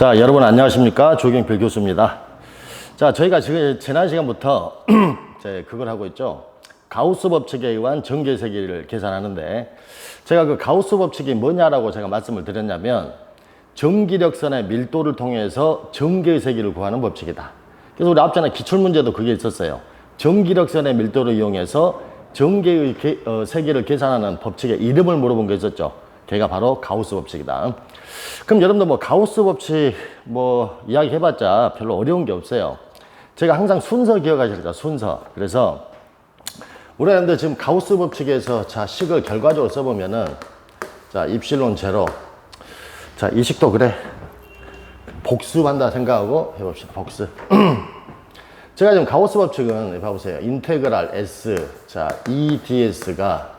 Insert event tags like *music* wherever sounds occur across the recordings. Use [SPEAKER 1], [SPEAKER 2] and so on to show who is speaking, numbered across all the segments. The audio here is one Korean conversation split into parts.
[SPEAKER 1] 자, 여러분 안녕하십니까? 조경필 교수입니다. 자, 저희가 지금 지난 시간부터 *clears throat* 이제 그걸 하고 있죠. 가우스 법칙에 의한 전개 세기를 계산하는데 제가 그 가우스 법칙이 뭐냐라고 제가 말씀을 드렸냐면 전기력선의 밀도를 통해서 전개의 세기를 구하는 법칙이다. 그래서 우리 앞전에 기출문제도 그게 있었어요. 전기력선의 밀도를 이용해서 전개의 개- 어, 세기를 계산하는 법칙의 이름을 물어본 게 있었죠. 걔가 바로 가우스 법칙이다. 그럼 여러분들 뭐 가우스 법칙 뭐 이야기 해봤자 별로 어려운 게 없어요. 제가 항상 순서 기억하시죠. 순서. 그래서 우리 여러분들 지금 가우스 법칙에서 자 식을 결과적으로 써보면은 자 입실론 제로 자이 식도 그래 복습한다 생각하고 해봅시다. 복습. *clears throat* 제가 지금 가우스 법칙은 봐보세요. 인테그랄 S 자 EDS가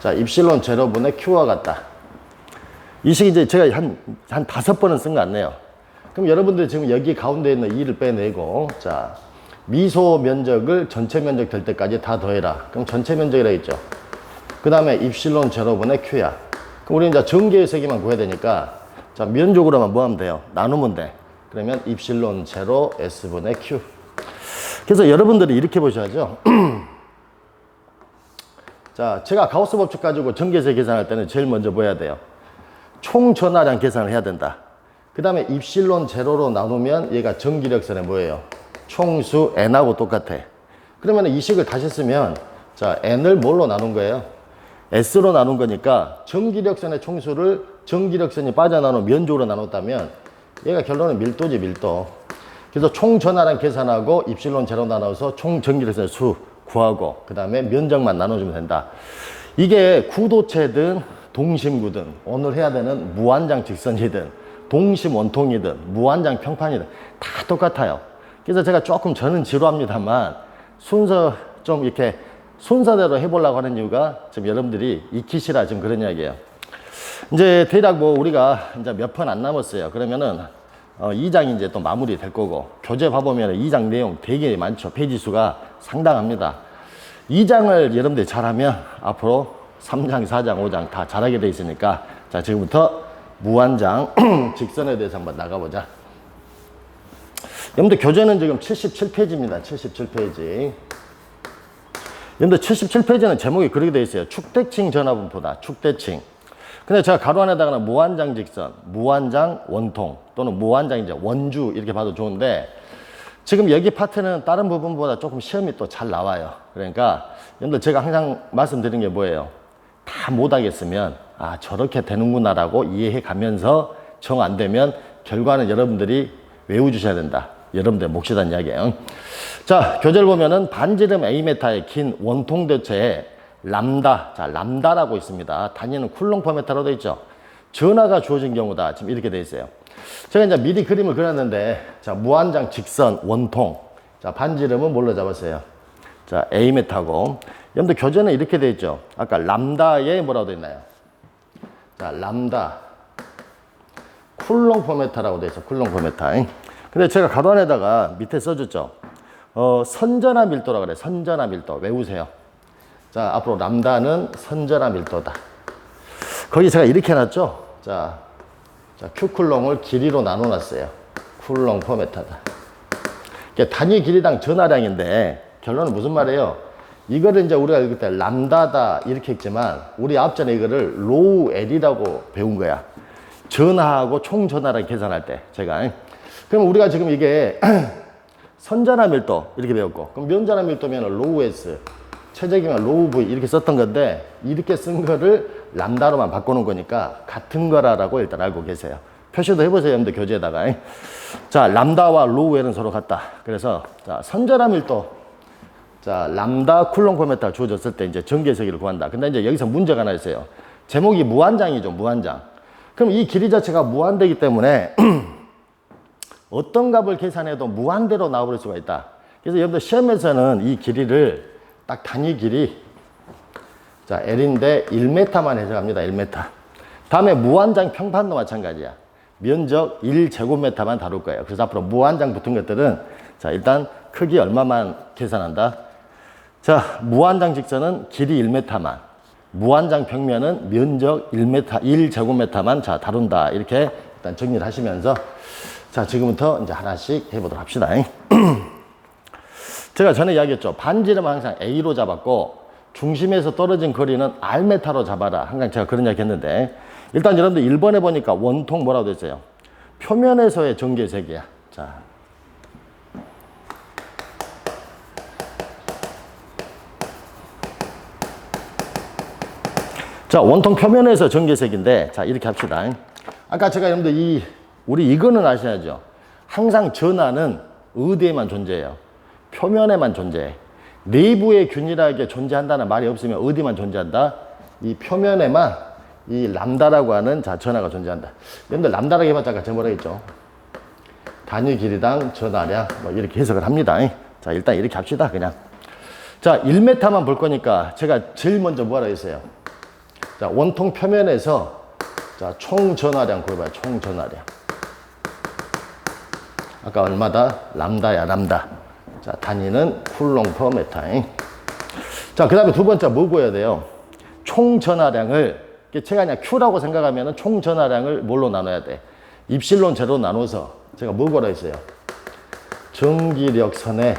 [SPEAKER 1] 자 입실론 제로분의 Q와 같다. 이 식이 이제 제가 한, 한 다섯 번은 쓴거 같네요. 그럼 여러분들 지금 여기 가운데 있는 2를 빼내고, 자, 미소 면적을 전체 면적 될 때까지 다 더해라. 그럼 전체 면적이라 했죠. 그 다음에 입실론 제로분의 Q야. 그럼 우리는 이제 전개의 세기만 구해야 되니까, 자, 면적으로만 뭐 하면 돼요? 나누면 돼. 그러면 입실론 제로 S분의 Q. 그래서 여러분들이 이렇게 보셔야죠. *clears throat* 자, 제가 가우스 법칙 가지고 전개세 계산할 때는 제일 먼저 뭐 해야 돼요? 총 전화량 계산을 해야 된다. 그 다음에 입실론 제로로 나누면 얘가 전기력선의 뭐예요? 총수 n하고 똑같아. 그러면 이 식을 다시 쓰면 자 n을 뭘로 나눈 거예요? s로 나눈 거니까 전기력선의 총수를 전기력선이 빠져나눈 면적으로 나눴다면 얘가 결론은 밀도지 밀도. 그래서 총 전화량 계산하고 입실론 제로 나눠서 총 전기력선의 수 구하고 그 다음에 면적만 나눠주면 된다. 이게 구도체든 동심구든 오늘 해야 되는 무한장 직선이든 동심 원통이든 무한장 평판이든 다 똑같아요. 그래서 제가 조금 저는 지루합니다만 순서 좀 이렇게 순서대로 해보려고 하는 이유가 지금 여러분들이 익히시라 지금 그런 이야기예요. 이제 대략 뭐 우리가 이제 몇 편 안 남았어요. 그러면은 어, 2장이 이제 또 마무리 될 거고 교재 봐보면 2장 내용 되게 많죠. 페이지 수가 상당합니다. 2장을 여러분들이 잘하면 앞으로 3장, 4장, 5장 다 잘하게 돼 있으니까 자 지금부터 무한장 *clears throat* 직선에 대해서 한번 나가보자. 여러분들 교재는 지금 77페이지입니다. 77페이지. 여러분들 77페이지는 제목이 그렇게 되어 있어요. 축대칭 전화분포다. 축대칭. 근데 제가 가로 안에다가는 무한장 직선, 무한장 원통 또는 무한장 이제 원주 이렇게 봐도 좋은데 지금 여기 파트는 다른 부분보다 조금 시험이 또 잘 나와요. 그러니까 여러분들 제가 항상 말씀드린 게 뭐예요? 다 못하겠으면 아 저렇게 되는구나라고 이해해 가면서 정 안 되면 결과는 여러분들이 외워주셔야 된다. 여러분들 몫이란 이야기예요. 자 교재를 보면은 반지름 A메타의 긴 원통 대체에 람다, 자 람다라고 있습니다. 단위는 쿨롱 퍼메타로 되어 있죠. 전하가 주어진 경우다. 지금 이렇게 되어 있어요. 제가 이제 미리 그림을 그렸는데 자 무한장 직선 원통 자 반지름은 뭘로 잡았어요? 자 A메타고 여러분들 교재는 이렇게 되어 있죠. 아까 람다에 뭐라고 되어 있나요? 자 람다. 쿨롱 포메타라고 되어 있어 쿨롱 포메타. 근데 제가 가로 안에다가 밑에 써줬죠? 어, 선전화 밀도라 그래 선전화 밀도. 외우세요. 자 앞으로 람다는 선전화 밀도다. 거기 제가 이렇게 해놨죠? 자, 자 Q쿨롱을 길이로 나눠놨어요. 쿨롱 포메타다. 단위 길이당 전화량인데 결론은 무슨 말이에요 이거를 이제 우리가 읽을 때 람다다 이렇게 했지만 우리 앞전에 이거를 로우 L이라고 배운 거야. 전하하고 총 전하를 계산할 때 제가. 그럼 우리가 지금 이게 *clears throat* 선전화 밀도 이렇게 배웠고 그럼 면전화 밀도면 로우 S 최적이면 로우 V 이렇게 썼던 건데 이렇게 쓴 거를 람다로만 바꾸는 거니까 같은 거라라고 일단 알고 계세요. 표시도 해보세요 여러분들 교재에다가. 자 람다와 로우 L은 서로 같다. 그래서 자 선전화 밀도 자 람다 쿨롱 포메타 주어졌을 때 이제 전개 세기를 구한다 근데 이제 여기서 문제가 하나 있어요 제목이 무한장이죠 무한장 그럼 이 길이 자체가 무한대기 때문에 *clears throat* 어떤 값을 계산해도 무한대로 나와버릴 수가 있다. 그래서 여러분들 시험에서는 이 길이를 딱 단위 길이 자 L인데 1m만 해석합니다. 1m. 다음에 무한장 평판도 마찬가지야. 면적 1제곱미터만 다룰 거예요. 그래서 앞으로 무한장 붙은 것들은 자 일단 크기 얼마만 계산한다. 자 무한장 직선은 길이 1m만 무한장 평면은 면적 1m, 1제곱미터만 자, 다룬다. 이렇게 일단 정리를 하시면서 자 지금부터 이제 하나씩 해보도록 합시다. *clears throat* 제가 전에 이야기했죠. 반지름은 항상 A로 잡았고 중심에서 떨어진 거리는 R메타로 잡아라. 항상 제가 그런 이야기 했는데 일단 여러분들 1번에 보니까 원통 뭐라고 됐어요? 표면에서의 전개색이야. 자. 자, 원통 표면에서 전개색인데 자, 이렇게 합시다. 아까 제가 여러분들 이 우리 이거는 아셔야죠. 항상 전하는 어디에만 존재해요? 표면에만 존재해. 내부에 균일하게 존재한다는 말이 없으면 어디만 존재한다? 이 표면에만 이 람다라고 하는 자 전하가 존재한다. 여러분들 람다라고 해봤자 제가 뭐라 했죠? 단위 길이당 전하량 뭐 이렇게 해석을 합니다. 자 일단 이렇게 합시다 그냥. 자 1m만 볼 거니까 제가 제일 먼저 뭐라 했어요? 자 원통 표면에서 자 총 전하량 구해봐요. 총 전하량. 아까 얼마다? 람다야 람다. 자 단위는 쿨롱 퍼 메타잉. 자 그 다음에 두 번째 뭐 구해야 돼요? 총 전하량을 이게 제가 그냥 Q라고 생각하면 총 전하량을 뭘로 나눠야 돼? 입실론 제로 나눠서 제가 뭐 걸어 있어요? 전기력선의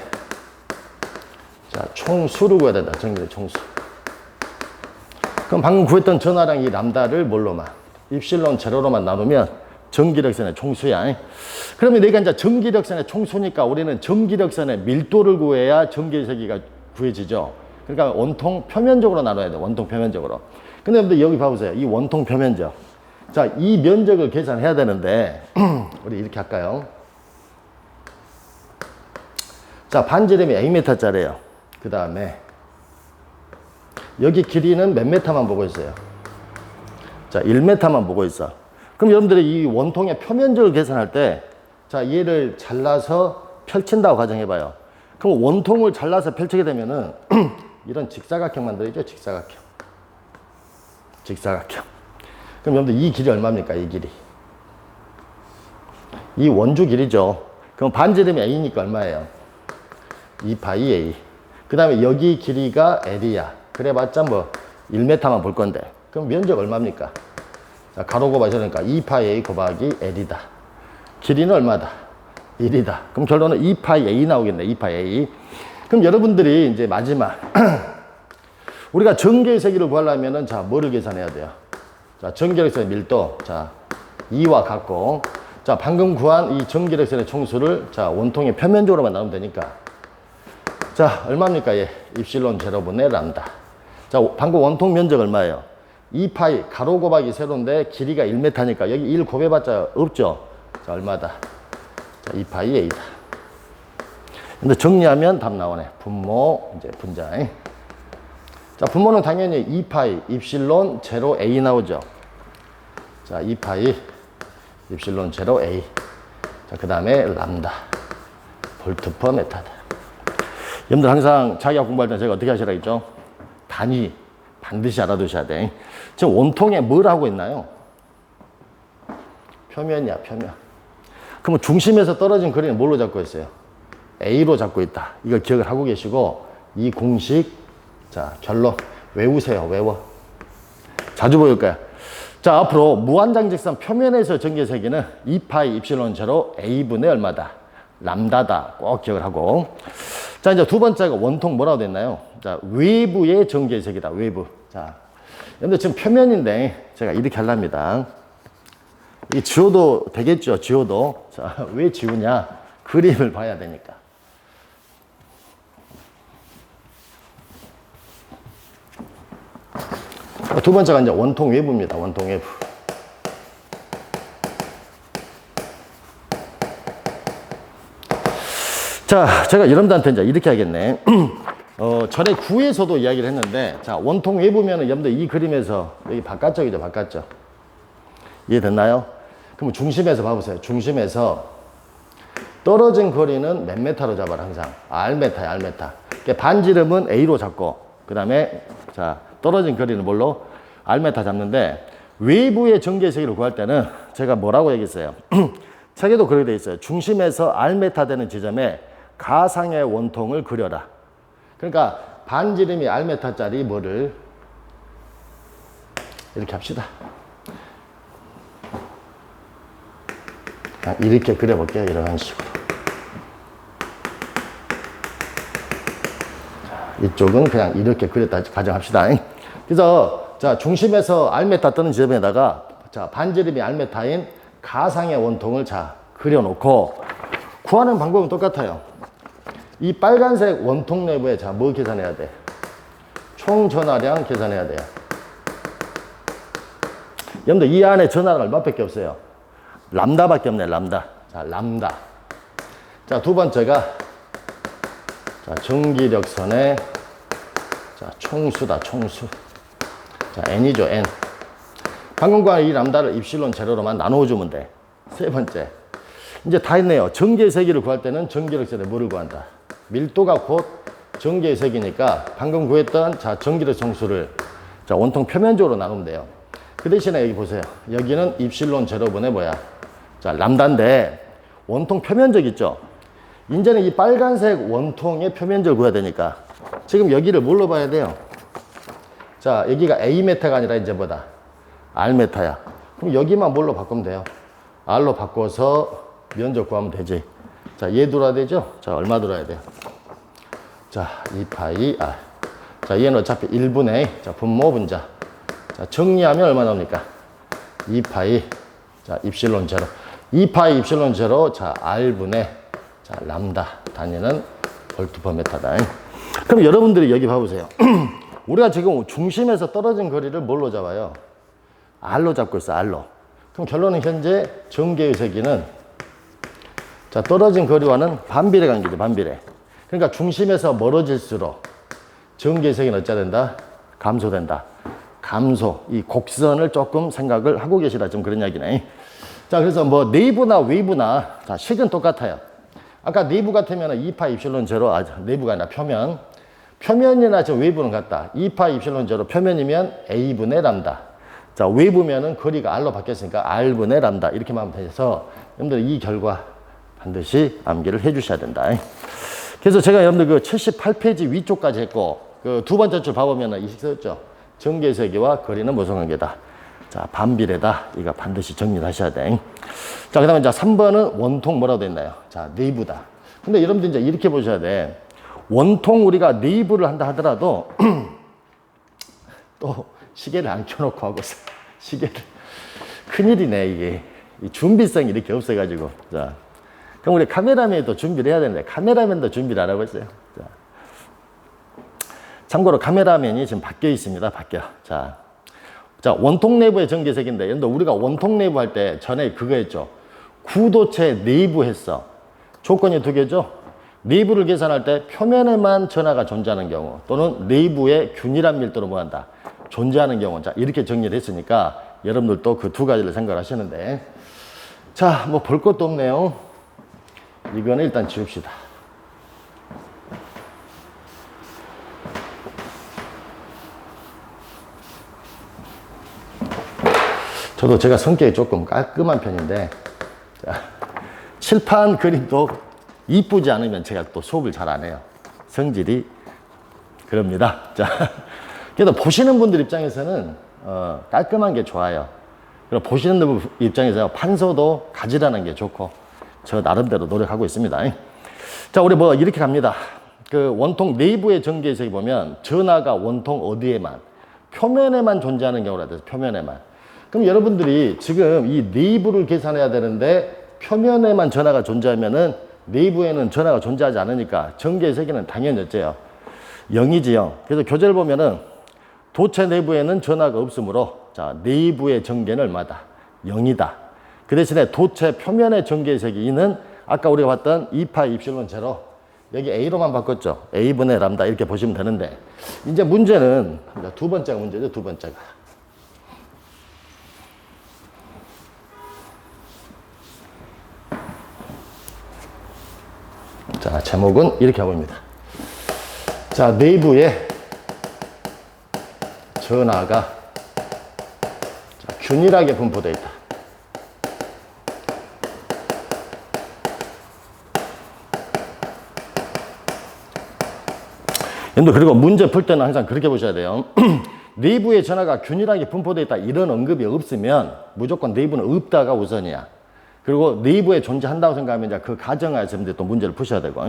[SPEAKER 1] 자, 총수를 구해야 된다. 전기력 총수. 그럼 방금 구했던 전하량 이 람다를 뭘로만? 입실론 제로로만 나누면 전기력선의 총수야. 그러면 내가 이제 전기력선의 총수니까 우리는 전기력선의 밀도를 구해야 전기세기가 구해지죠. 그러니까 원통 표면적으로 나눠야 돼. 원통 표면적으로. 근데 여러분들 여기 봐보세요. 이 원통 표면적. 자, 이 면적을 계산해야 되는데, *clears throat* 우리 이렇게 할까요? 자, 반지름이 Am짜리예요. 그 다음에, 여기 길이는 몇 m만 보고 있어요? 자, 1m만 보고 있어. 그럼 여러분들이 이 원통의 표면적을 계산할 때, 자, 얘를 잘라서 펼친다고 가정해봐요. 그럼 원통을 잘라서 펼치게 되면은, *clears throat* 이런 직사각형 만들어죠 직사각형. 직사각형. 그럼 여러분들 이 길이 얼마입니까? 이 길이. 이 원주 길이죠. 그럼 반지름이 A니까 얼마예요? 2파이 A. 그 다음에 여기 길이가 L이야. 그래봤자 뭐 1m만 볼 건데. 그럼 면적 얼마입니까? 자, 가로 곱하기 그러니까 2파이 A 곱하기 L이다. 길이는 얼마다? 1이다. 그럼 결론은 2파이 A 나오겠네. 2파이 A. 그럼 여러분들이 이제 마지막 *clears throat* 우리가 전개의 세기를 구하려면은 자 뭐를 계산해야 돼요? 자 전기력선의 밀도 자 2와 같고 자 방금 구한 이 전기력선의 총수를 자 원통의 표면적으로만 나오면 되니까 자 얼마입니까 얘 입실론 제로분의 람다 자 방금 원통 면적 얼마예요? 2파이 가로 곱하기 세로인데 길이가 1m니까 여기 1 곱해봤자 없죠? 자 얼마다? 자 2파이 A다 근데 정리하면 답 나오네 분모 이제 분자잉 자, 분모는 당연히 2파이 입실론 제로 A 나오죠. 자, 2파이 입실론 제로 A. 자, 그 다음에 람다. 볼트 퍼 메타다. 여러분들 항상 자기가 공부할 때 제가 어떻게 하시라 했죠? 단위 반드시 알아두셔야 돼. 지금 원통에 뭘 하고 있나요? 표면이야, 표면. 그러면 중심에서 떨어진 거리는 뭘로 잡고 있어요? A로 잡고 있다. 이걸 기억을 하고 계시고, 이 공식 자, 결론. 외우세요. 외워. 자주 보일 거야. 자, 앞으로 무한장직선 표면에서 전개세기는 2파이 입실론 제로 A분의 얼마다? 람다다. 꼭 기억을 하고. 자, 이제 두 번째가 원통 뭐라고 됐나요? 자, 외부의 전개세기다. 외부. 자, 근데 지금 표면인데 제가 이렇게 하랍니다. 이 지워도 되겠죠. 지워도. 자, *laughs* 왜 지우냐? 그림을 봐야 되니까. 두 번째가 이제 원통 외부입니다. 원통 외부. 자, 제가 여러분들한테 이제 이렇게 하겠네. *clears throat* 어, 전에 9에서도 이야기를 했는데, 자, 원통 외부면은 여러분들 이 그림에서 여기 바깥쪽이죠, 바깥쪽. 이해됐나요? 그럼 중심에서 봐보세요. 중심에서 떨어진 거리는 몇 메타로 잡아라, 항상. R메타. 그러니까 반지름은 A로 잡고, 그 다음에, 자, 떨어진 거리는 뭘로? R메타 잡는데 외부의 전개 세기를 구할 때는 제가 뭐라고 얘기했어요? *clears throat* 책에도 그렇게 돼 있어요. 중심에서 R메타 되는 지점에 가상의 원통을 그려라. 그러니까 반지름이 R메타짜리 뭐를 이렇게 합시다. 이렇게 그려볼게요. 이런 식으로. 자, 이쪽은 그냥 이렇게 그렸다 가정합시다. *laughs* 그래서 자 중심에서 알메타 뜨는 지점에다가 자 반지름이 알메타인 가상의 원통을 자 그려놓고 구하는 방법은 똑같아요. 이 빨간색 원통 내부에 자 뭐 계산해야 돼? 총 전하량 계산해야 돼요. 여러분들 이 안에 전하량 얼마밖에 없어요? 람다밖에 없네 람다. 자 람다. 자 두 번째가 자 전기력선의 자 총수다 총수. 자 n이죠 n. 방금과 이 람다를 입실론 제로로만 나누어주면 돼. 세 번째. 이제 다 했네요. 전기의 세기를 구할 때는 전기력선의 뭐를 구한다? 밀도가 곧 전기의 세기니까 방금 구했던 자 전기력 정수를 자 원통 표면적으로 나누면 돼요. 그 대신에 여기 보세요. 여기는 입실론 제로분의 뭐야? 자 람다인데 원통 표면적 있죠? 이제는 이 빨간색 원통의 표면적을 구해야 되니까 지금 여기를 뭘로 봐야 돼요? 자 여기가 A 메타가 아니라 이제 뭐다? R 메타야. 그럼 여기만 뭘로 바꾸면 돼요? R로 바꿔서 면적 구하면 되지. 자, 얘 들어야 되죠? 자, 얼마 들어야 돼요? 자, 2파이 R. 자, 얘는 어차피 1분의, 자, 분모 분자. 자, 정리하면 얼마 나옵니까? 2파이, 자, 입실론 제로. 2파이 입실론 제로, 자, R분의, 자, 람다. 단위는 볼트 퍼 메타다. 그럼 여러분들이 여기 봐 보세요. *clears throat* 우리가 지금 중심에서 떨어진 거리를 뭘로 잡아요? R로 잡고 있어, R로. 그럼 결론은 현재 전개의 세기는 자, 떨어진 거리와는 반비례 관계죠, 반비례. 그러니까 중심에서 멀어질수록 세기는 어찌 된다? 감소된다. 감소. 이 곡선을 조금 생각을 하고 계시다. 좀 그런 이야기네. 자, 그래서 뭐 내부나 외부나 자, 식은 똑같아요. 아까 내부 같으면 2파 입실론 제로, 아, 내부가 아니라 표면. 표면이나 저 외부는 같다. 2파 입실론 제로 표면이면 A분의 람다. 자, 외부면은 거리가 R로 바뀌었으니까 R분의 람다. 이렇게만 하면 돼서 여러분들 이 결과 반드시 암기를 해 주셔야 된다. 그래서 제가 여러분들 그 78페이지 위쪽까지 했고 그 두 번째 줄 봐보면은 이식 썼죠. 세기와 거리는 무슨 관계다. 자, 반비례다. 이거 반드시 정리를 하셔야 돼. 자, 그 다음에 이제 3번은 원통 뭐라고 됐나요? 자, 네이브다. 근데 여러분들 이제 이렇게 보셔야 돼. 원통 우리가 네이브를 한다 하더라도 *clears throat* 또 시계를 안 켜놓고 하고. 시계를. 큰일이네, 이게. 이 준비성이 이렇게 없어가지고. 자. 그럼 우리 카메라맨도 준비를 해야 되는데, 카메라맨도 준비를 안 하고 있어요. 자. 참고로 카메라맨이 지금 바뀌어 있습니다. 바뀌어. 자. 자, 원통 내부의 전기색인데, 여러분들 우리가 원통 내부 할 때 전에 그거 했죠. 구도체 내부 했어. 조건이 두 개죠. 내부를 계산할 때 표면에만 전하가 존재하는 경우 또는 내부에 균일한 밀도로 뭐한다 존재하는 경우 자 이렇게 정리를 했으니까 여러분들도 그 두 가지를 생각하시는데 자 뭐 볼 것도 없네요 이거는 일단 지웁시다 저도 제가 성격이 조금 깔끔한 편인데 자, 칠판 그림도 이쁘지 않으면 제가 또 수업을 잘 안 해요. 성질이 그럽니다. 자, 그래도 보시는 분들 입장에서는 어, 깔끔한 게 좋아요. 그리고 보시는 분 입장에서 판서도 가지라는 게 좋고 저 나름대로 노력하고 있습니다. 자, 우리 뭐 이렇게 갑니다. 그 원통 내부의 전기에서 보면 전하가 원통 어디에만 표면에만 존재하는 경우라 돼서 표면에만. 그럼 여러분들이 지금 이 내부를 계산해야 되는데 표면에만 전하가 존재하면은 내부에는 전하가 존재하지 않으니까 전개의 세계는 당연히 어째요? 0이지 0. 그래서 교재를 보면은 도체 내부에는 전하가 없으므로 자, 내부의 전개는 얼마다? 0이다. 그 대신에 도체 표면의 전개의 세계 2는 아까 우리가 봤던 2파 입실론 제로 여기 A로만 바꿨죠. A분의 람다 이렇게 보시면 되는데 이제 문제는 두 번째가 문제죠. 두 번째가. 자, 제목은 이렇게 해봅니다. 자, 내부에 전하가 자, 균일하게 분포되어 있다. 여러분들 그리고 문제 풀 때는 항상 그렇게 보셔야 돼요. *clears throat* 내부의 전하가 균일하게 분포되어 있다 이런 언급이 없으면 무조건 내부는 없다가 우선이야. 그리고 내부에 존재한다고 생각하면 이제 그 가정하에서 이제 또 문제를 푸셔야 되고.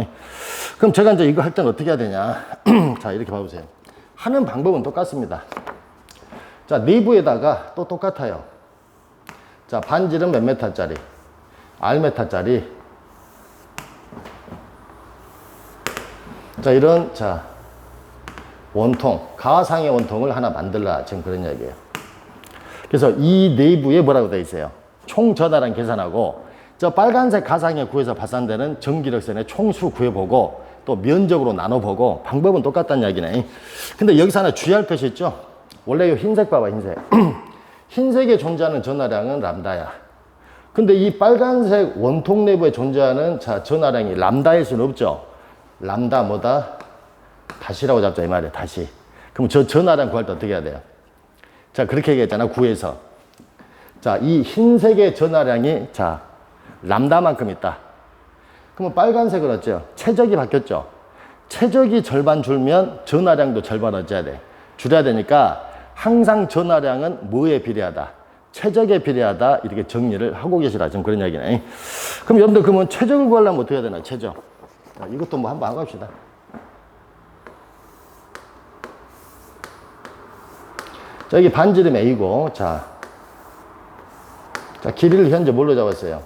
[SPEAKER 1] 그럼 제가 이제 이거 할 때는 어떻게 해야 되냐. *clears throat* 자, 이렇게 봐보세요. 하는 방법은 똑같습니다. 자, 내부에다가 또 똑같아요. 자, 반지름 몇 메타짜리? R 메타짜리. 자, 이런, 자, 원통, 가상의 원통을 하나 만들라. 지금 그런 이야기예요. 그래서 이 내부에 뭐라고 되어 있어요? 총 전화량 계산하고 저 빨간색 가상에 구해서 발산되는 전기력선의 총수 구해보고 또 면적으로 나눠보고 방법은 똑같다는 이야기네. 근데 여기서 하나 주의할 것이 있죠? 원래 이 흰색 봐봐, 흰색. *clears throat* 흰색에 존재하는 전화량은 람다야. 근데 이 빨간색 원통 내부에 존재하는 자, 전화량이 람다일 수는 없죠. 람다 뭐다? 다시라고 잡자 이 말이야, 다시. 그럼 저 전화량 구할 때 어떻게 해야 돼요? 자, 그렇게 얘기했잖아, 구에서. 자, 이 흰색의 전화량이 자, 람다만큼 있다. 그러면 빨간색은 어째요? 최적이 바뀌었죠? 최적이 절반 줄면 전화량도 절반 어째야 돼? 줄여야 되니까 항상 전화량은 뭐에 비례하다? 최적에 비례하다 이렇게 정리를 하고 계시라 지금 그런 이야기네. 그럼 여러분들 그러면 최적을 구하려면 어떻게 해야 되나? 최적. 자, 이것도 뭐 한번 하고 갑시다. 여기 반지름 A고, 자. 자, 길이를 현재 뭘로 잡았어요?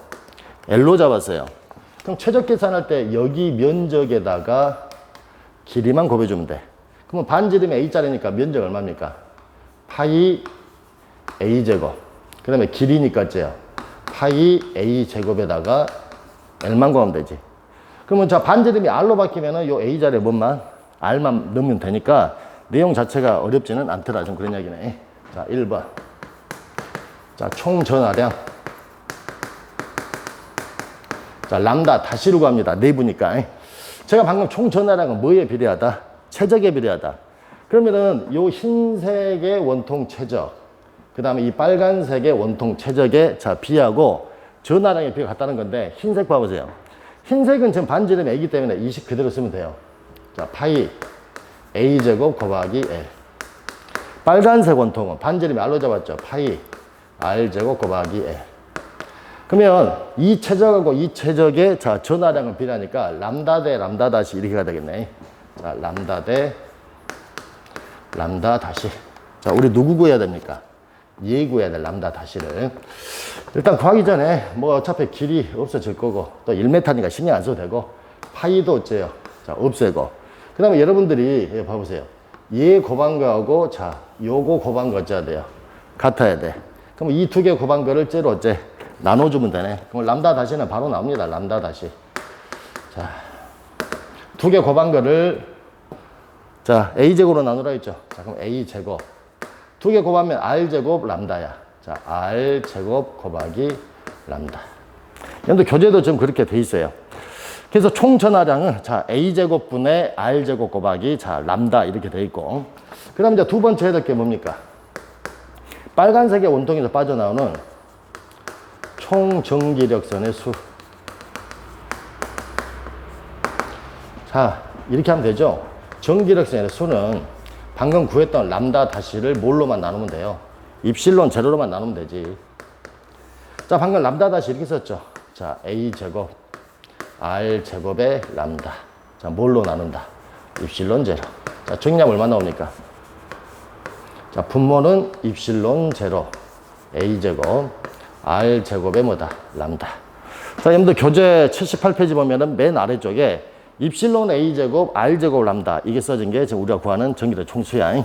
[SPEAKER 1] L로 잡았어요. 그럼 최적 계산할 때 여기 면적에다가 길이만 곱해주면 돼. 그러면 반지름이 A짜리니까 면적 얼마입니까? 파이 A제곱. 그 다음에 길이니까 어째요? 파이 A제곱에다가 L만 곱하면 되지. 그러면 자, 반지름이 R로 바뀌면은 요 A자리에 뭔만? R만 넣으면 되니까 내용 자체가 어렵지는 않더라. 좀 그런 이야기네. 자, 1번. 자, 총 전화량. 자, 람다 다시로 갑니다. 내부니까. 제가 방금 총 전화량은 뭐에 비례하다? 최적에 비례하다. 그러면은 요 흰색의 원통 최적, 그 다음에 이 빨간색의 원통 최적에 자, 비하고 전화량의 비가 같다는 건데 흰색 봐보세요. 흰색은 지금 반지름이 A이기 때문에 20 그대로 쓰면 돼요. 자, 파이 A제곱 곱하기 L. 빨간색 원통은 반지름이 R로 잡았죠. 파이 R제곱 곱하기 L. 그러면 이 최적하고 이 최적의 자 전화량을 비례하니까 람다 대 람다 다시 이렇게 가야 되겠네. 자 람다 대 람다 다시. 자 우리 누구 구해야 됩니까? 얘 구해야 돼 람다 다시를. 일단 구하기 전에 뭐 어차피 길이 없어질 거고 또 1m니까 신경 안 써도 되고 파이도 어째요? 자 없애고. 그 다음에 여러분들이 예, 봐보세요. 얘 곱한 거하고 자 요거 곱한 거 어째야 돼요? 같아야 돼. 그럼 이 두개 곱한 거를 째로 어째? 나눠주면 되네. 그럼 람다 다시는 바로 나옵니다. 람다 다시. 자, 두개 곱한 거를 자 a제곱으로 나누라 했죠. 자 그럼 a제곱 두 개 곱하면 r제곱 람다야. 자 r제곱 곱하기 람다. 여러분들 교재도 좀 그렇게 돼 있어요. 그래서 총 전화량은 자 a제곱 분의 r제곱 곱하기 자 람다 이렇게 돼 있고 그 다음 이제 두 번째 해야 될 게 뭡니까? 빨간색의 원통에서 빠져나오는 총 전기력선의 수. 자, 이렇게 하면 되죠. 전기력선의 수는 방금 구했던 람다 다시를 뭘로만 나누면 돼요. 입실론 제로로만 나누면 되지. 자, 방금 람다 다시 이렇게 썼죠. 자, A 제곱, R 제곱의 람다. 자, 뭘로 나눈다? 입실론 제로. 자, 정리하면 얼마 나옵니까? 자, 분모는 입실론 제로. A 제곱, R 제곱의 뭐다? 람다. 자, 여러분들 교재 78페이지 보면은 맨 아래쪽에 입실론 A 제곱, R 제곱 람다 이게 써진 게 지금 우리가 구하는 전기의 총수야.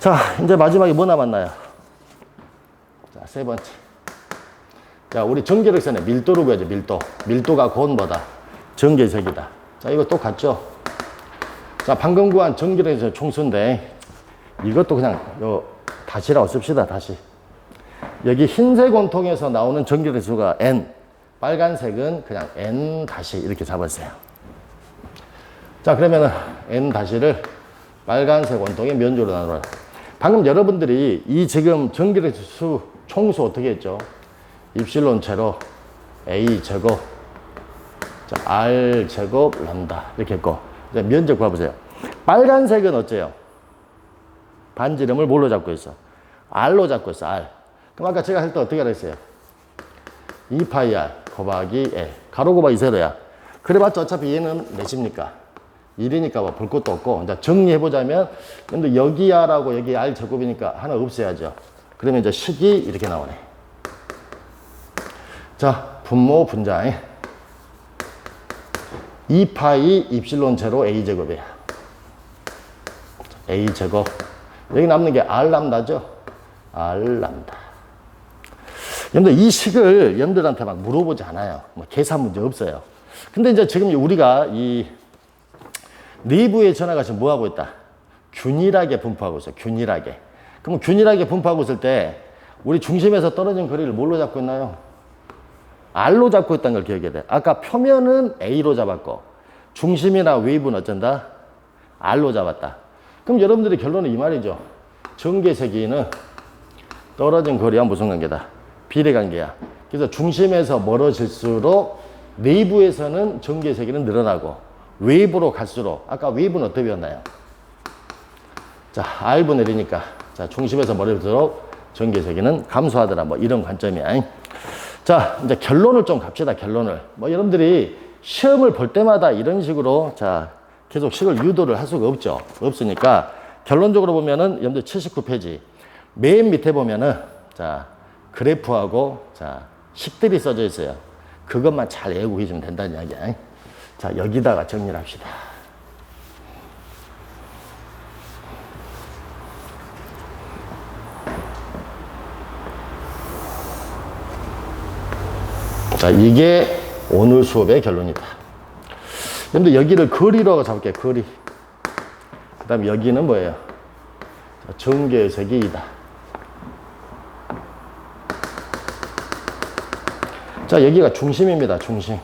[SPEAKER 1] 자, 이제 마지막에 뭐 남았나요? 자, 세 번째. 자, 우리 전기력선의 밀도를 구하죠, 밀도. 밀도가 곧 뭐다? 전기색이다. 자, 이거 똑같죠? 자, 방금 구한 전기력선 총수인데 이것도 그냥 요 다시라고 씁시다, 다시. 여기 흰색 원통에서 나오는 전기의 수가 n, 빨간색은 그냥 n 다시 이렇게 잡았어요. 자, 그러면은 n 다시를 빨간색 원통의 면적으로 나누라. 방금 여러분들이 이 지금 전기의 수 총수 어떻게 했죠? 입실론 제로 a 제곱 자, r 제곱 람다 이렇게 했고 이제 면적 봐보세요. 빨간색은 어째요? 반지름을 뭘로 잡고 있어? r로 잡고 있어, r. 그럼 아까 제가 할 때 어떻게 하랬어요? 2파이 r 곱하기 L. 가로 곱하기 세로야. 그래봤자 어차피 얘는 몇입니까? 1이니까 뭐 볼 것도 없고. 이제 정리해보자면, 근데 여기 R하고 여기 R 제곱이니까 하나 없애야죠. 그러면 이제 식이 이렇게 나오네. 자, 분모 분자에 2파이 입실론 제로 A 제곱이야. A 제곱. 여기 남는 게 R 람다죠? R 람다. 여러분들 이 식을 여러분들한테 막 물어보지 않아요. 뭐 계산 문제 없어요. 근데 이제 지금 우리가 이 내부의 전화가 지금 뭐 하고 있다? 균일하게 분포하고 있어요. 균일하게. 그럼 균일하게 분포하고 있을 때 우리 중심에서 떨어진 거리를 뭘로 잡고 있나요? R로 잡고 있다는 걸 기억해야 돼. 아까 표면은 A로 잡았고 중심이나 웨이브는 어쩐다? R로 잡았다. 그럼 여러분들의 결론은 이 말이죠. 전개세기는 떨어진 거리와 무슨 관계다? 비례관계야. 그래서 중심에서 멀어질수록 내부에서는 전개세기는 늘어나고 외부로 갈수록 아까 외부는 어떻게 배웠나요? 자, R분 내리니까 자, 중심에서 멀어질수록 전개세기는 감소하더라. 뭐 이런 관점이야. 자, 이제 결론을 좀 갑시다. 결론을. 뭐 여러분들이 시험을 볼 때마다 이런 식으로 자, 계속 식을 유도를 할 수가 없죠. 없으니까 결론적으로 보면은 여러분들 79페이지 맨 밑에 보면은 자, 그래프하고 자, 식들이 써져 있어요. 그것만 잘 외우고 계시면 된다는 이야기야. 자, 여기다가 정리를 합시다. 자, 이게 오늘 수업의 결론이다. 근데 여기를 거리로 잡을게요. 거리. 그 다음에 여기는 뭐예요? 자, 전개색이 이다. 자, 여기가 중심입니다. 중심.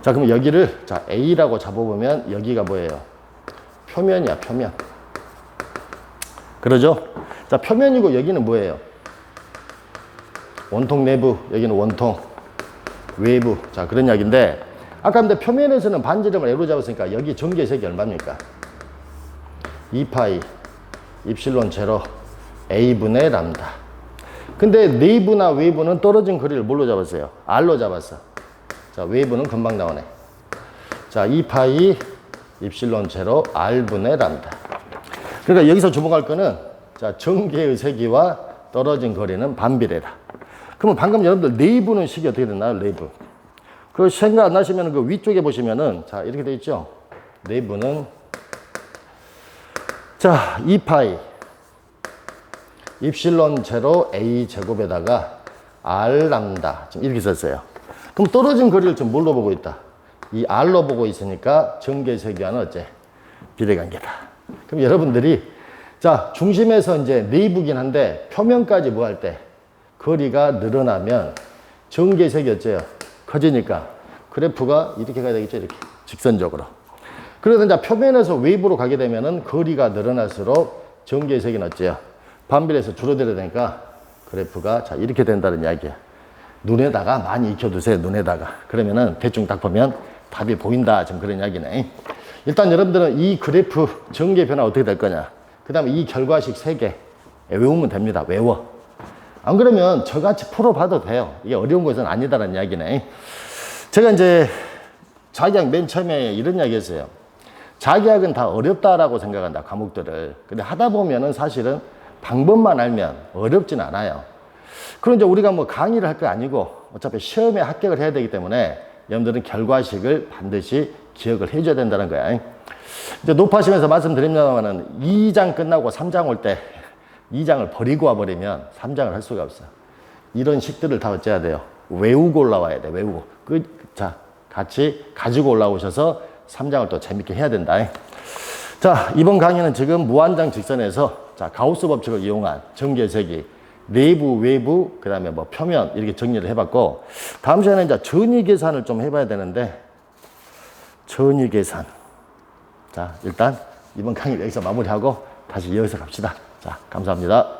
[SPEAKER 1] 자, 그럼 여기를 자, A라고 잡아보면 여기가 뭐예요? 표면이야, 표면. 그러죠? 자, 표면이고 여기는 뭐예요? 원통 내부, 여기는 원통 외부. 자, 그런 이야기인데, 아까 근데 표면에서는 반지름을 A로 잡았으니까 여기 전개색이 얼마입니까? 2파이 입실론 제로 A분의 람다. 근데 내부나 외부는 떨어진 거리를 뭘로 잡았어요? R로 잡았어. 자, 외부는 금방 나오네. 자, 2파이 입실론 제로 R분의 람다. 그러니까 여기서 주목할 거는 자, 전개의 세기와 떨어진 거리는 반비례다. 그러면 방금 여러분들 내부는 식이 어떻게 됐나요? 내부. 그 생각 안 나시면 그 위쪽에 보시면은 자, 이렇게 돼 있죠? 내부는 자, 2파이 입실론 제로 A 제곱에다가 R 람다 지금 이렇게 썼어요. 그럼 떨어진 거리를 지금 뭘로 보고 있다? 이 R로 보고 있으니까 전개세기와는 어째? 비례관계다. 그럼 여러분들이 자 중심에서 이제 내부긴 한데 표면까지 뭐 할 때 거리가 늘어나면 전개색이 어째요? 커지니까 그래프가 이렇게 가야 되겠죠? 이렇게 직선적으로. 그래서 이제 표면에서 외부로 가게 되면은 거리가 늘어날수록 전개색이 어째요? 반비례해서 줄어들어야 되니까 그래프가 자 이렇게 된다는 이야기야. 눈에다가 많이 익혀두세요. 눈에다가. 그러면은 대충 딱 보면 답이 보인다. 지금 그런 이야기네. 일단 여러분들은 이 그래프 전개 변화 어떻게 될 거냐. 그 다음에 이 결과식 세개 외우면 됩니다. 외워. 안 그러면 저같이 풀어봐도 돼요. 이게 어려운 것은 아니다라는 이야기네. 제가 이제 자기학 맨 처음에 이런 이야기 했어요. 자기학은 다 어렵다라고 생각한다. 과목들을. 근데 하다 보면은 사실은 방법만 알면 어렵진 않아요. 이제 우리가 뭐 강의를 할 게 아니고 어차피 시험에 합격을 해야 되기 때문에 여러분들은 결과식을 반드시 기억을 해줘야 된다는 거야. 이제 높아시면서 말씀드립니다만은 2장 끝나고 3장 올 때 2장을 버리고 와버리면 3장을 할 수가 없어. 이런 식들을 다 어째야 돼요? 외우고 올라와야 돼, 외우고. 그, 자, 같이 가지고 올라오셔서 3장을 또 재밌게 해야 된다. 자, 이번 강의는 지금 무한장 직선에서 자, 가우스 법칙을 이용한 전개세기, 내부, 외부, 그 다음에 뭐 표면 이렇게 정리를 해봤고, 다음 시간에 이제 전위 계산을 좀 해봐야 되는데, 전위 계산. 자, 일단 이번 강의 여기서 마무리하고 다시 이어서 갑시다. 자, 감사합니다.